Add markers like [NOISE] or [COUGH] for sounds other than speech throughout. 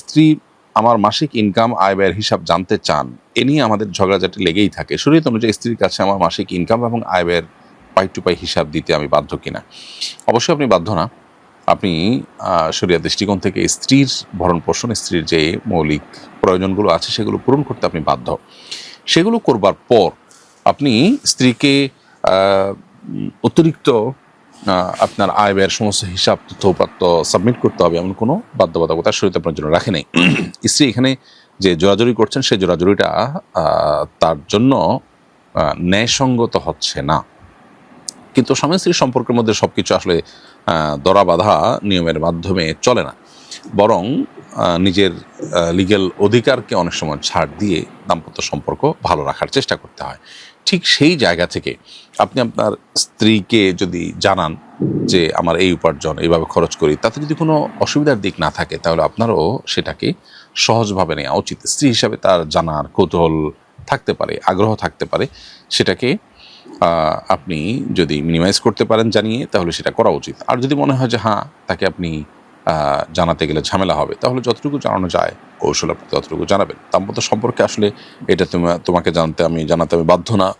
স্ত্রী আমার মাসিক ইনকাম আয় ব্যয়ের হিসাব জানতে চান, এ নিয়ে আমাদের ঝগড়াঝাটি লেগেই থাকে। শরীয়ত অনুযায়ী স্ত্রীর কাছে আমার মাসিক ইনকাম এবং আয় ব্যয়ের পাই টু পাই হিসাব দিতে আমি বাধ্য কিনা? অবশ্যই আপনি বাধ্য না। আপনি শরিয়া দৃষ্টিকোণ থেকে স্ত্রীর ভরণ পোষণ, স্ত্রীর যে মৌলিক প্রয়োজনগুলো আছে সেগুলো পূরণ করতে আপনি বাধ্য। সেগুলো করবার পর আপনি স্ত্রীকে অতিরিক্ত আপনার আয় ব্যয়ের সমস্ত হিসাব, তথ্য উপাত্ত সাবমিট করতে হবে এমন কোনো বাধ্যবাধকতা শরীর আপনার জন্য রাখে নেই। [CLEARS THROAT] স্ত্রী এখানে যে জোরাজুরি করছেন, সেই জোরাজুরিটা তার জন্য ন্যায়সঙ্গত হচ্ছে না। কিন্তু স্বামী স্ত্রীর সম্পর্কের মধ্যে সব কিছু আসলে দরা বাধা নিয়মের মাধ্যমে চলে না। বরং নিজের লিগেল অধিকারকে অনেক সময় ছাড় দিয়ে দাম্পত্য সম্পর্ক ভালো রাখার চেষ্টা করতে হয়। ঠিক সেই জায়গা থেকে আপনি আপনার স্ত্রীকে যদি জানান যে আমার এই উপার্জন এইভাবে খরচ করি, তাতে যদি কোনো অসুবিধার দিক না থাকে, তাহলে আপনারও সেটাকে সহজভাবে নেওয়া উচিত। স্ত্রী হিসাবে তার জানার কৌতূহল থাকতে পারে, আগ্রহ থাকতে পারে, সেটাকে আপনি যদি মিনিমাইজ করতে পারেন জানিয়ে, তাহলে সেটা করা উচিত। আর যদি মনে হয় যে হ্যাঁ তাকে আপনি জানাতে গেলে ঝামেলা হবে। তাহলে যতটুকু জানানো যায়, কৌশল আপনি ততটুকু জানাবেন। দাম্পত্য সম্পর্কে আসলে এটা তোমা- তোমাকে জানতে আমি, জানাতে আমি বাধ্য না।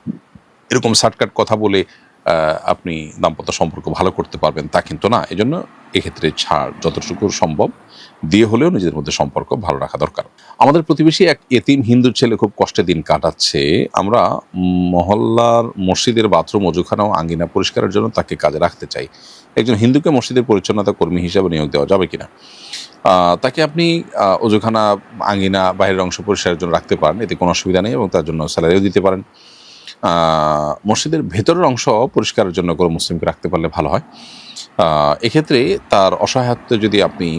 এরকম শর্টকাট কথা বলে আপনি দাম্পত্য সম্পর্ক ভালো করতে পারবেন তা কিন্তু না। এজন্য এক্ষেত্রে ছাড় যতটুকু সম্ভব, দিয়ে হলেও নিজেদের মধ্যে সম্পর্ক ভালো রাখা দরকার। আমাদের প্রতিবেশী এক এতিম হিন্দু ছেলে খুব কষ্টে দিন কাটাচ্ছে। আমরা মহল্লার মসজিদের বাথরুম অজুখানা ও আঙ্গিনা পরিষ্কারের জন্য তাকে কাজে রাখতে চাই। একজন হিন্দুকে মসজিদের পরিচ্ছন্নতা কর্মী হিসাবে নিয়োগ দেওয়া যাবে কিনা? তাকে আপনি অজুখানা, আঙ্গিনা, বাইরের অংশ পরিষ্কারের জন্য রাখতে পারেন, এতে কোনো অসুবিধা নেই এবং তার জন্য স্যালারিও দিতে পারেন। মসজিদের ভেতরের অংশ পরিষ্কারের জন্য কোনো মুসলিমকে রাখতে পারলে ভালো হয়। এক্ষেত্রে তার অসহায়ত্ব যদি আপনি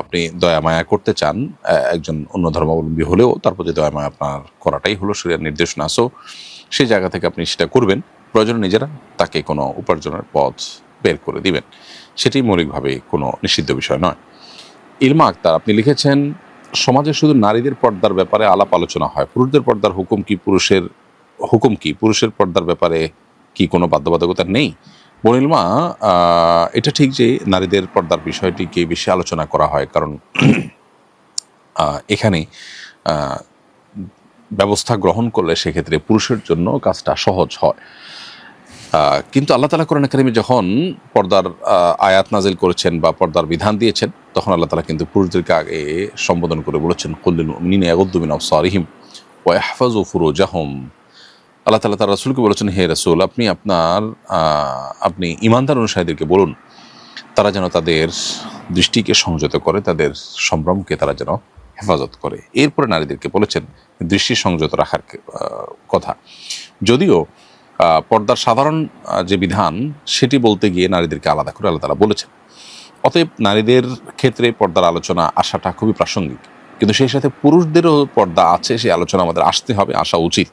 আপনি দয়া মায়া করতে চান একজন অন্য ধর্মাবলম্বী হলেও তার প্রতি দয়া মায়া আপনার করাটাই হলো শরীরের নির্দেশনা সো সেই জায়গা থেকে আপনি সেটা করবেন। প্রয়োজনে নিজেরা তাকে কোনো উপার্জনের পথ বের করে দিবেন। সেটি মৌলিকভাবে কোনো নিষিদ্ধ বিষয় নয়। ইলমা আক্তার, আপনি লিখেছেন, সমাজে শুধু নারীদের পর্দার ব্যাপারে আলাপ আলোচনা হয়, পুরুষদের পর্দার হুকুম কি পুরুষের হুকুম কি? পুরুষের পর্দার ব্যাপারে কি কোনো বাধ্যবাধকতা নেই? বনিলমা এটা ঠিক যে নারীদের পর্দার বিষয়টিকে বেশি আলোচনা করা হয়, কারণ এখানে ব্যবস্থা গ্রহণ করলে সেক্ষেত্রে পুরুষের জন্য কাজটা সহজ হয়। কিন্তু আল্লাহ তালা কোরআন কারিমে যখন পর্দার আয়াত নাজিল করেছেন বা পর্দার বিধান দিয়েছেন, তখন আল্লাহ তালা কিন্তু পুরুষদেরকে আগে সম্বোধন করে বলেছেন কুল্লিন সারিহিম ওয়াহফাজ ও ফুরোজাহম। আল্লাহ তালা তার রাসুলকে বলেছেন, হে রাসুল, আপনি আপনার আপনি ইমানদার অনুসারীদেরকে বলুন, তারা যেন তাদের দৃষ্টিকে সংযত করে, তাদের সম্ভ্রমকে তারা যেন হেফাজত করে। এরপরে নারীদেরকে বলেছেন, দৃষ্টি সংযত রাখার কথা। যদিও পর্দার সাধারণ যে বিধান, সেটি বলতে গিয়ে নারীদেরকে আলাদা করে আল্লাহ তালা বলেছেন। অতএব নারীদের ক্ষেত্রে পর্দার আলোচনা আসাটা খুবই প্রাসঙ্গিক। কিন্তু সেই সাথে পুরুষদেরও পর্দা আছে, সেই আলোচনা আমাদের আসতে হবে, আসা উচিত।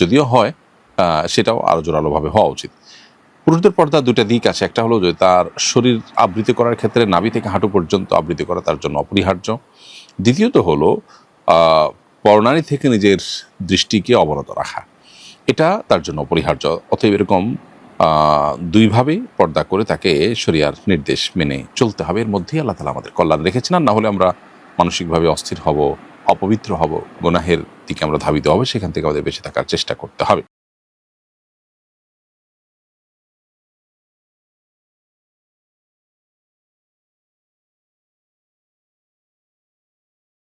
যদিও হয় সেটাও আরও জোরালোভাবে হওয়া উচিত। পুরুষদের পর্দা দুটা দিক আছে। একটা হলো যে তার শরীর আবৃত করার ক্ষেত্রে নাভি থেকে হাঁটু পর্যন্ত আবৃত্তি করা তার জন্য অপরিহার্য। দ্বিতীয়ত হলো পরনারী থেকে নিজের দৃষ্টিকে অবনত রাখা। এটা তার জন্য অপরিহার্য। অতএব এরকম আহ, দুইভাবে পর্দা করে তাকে শরিয়ার নির্দেশ মেনে চলতে হবে। এর মধ্যেই আল্লাহ তালা আমাদের কল্যাণ রেখেছেন। আর না হলে আমরা মানসিকভাবে অস্থির হব অপবিত্র হব গুনাহের দিকে আমরা ধাবিত হবে সেখান থেকে আমাদের বেঁচে থাকার চেষ্টা করতে হবে।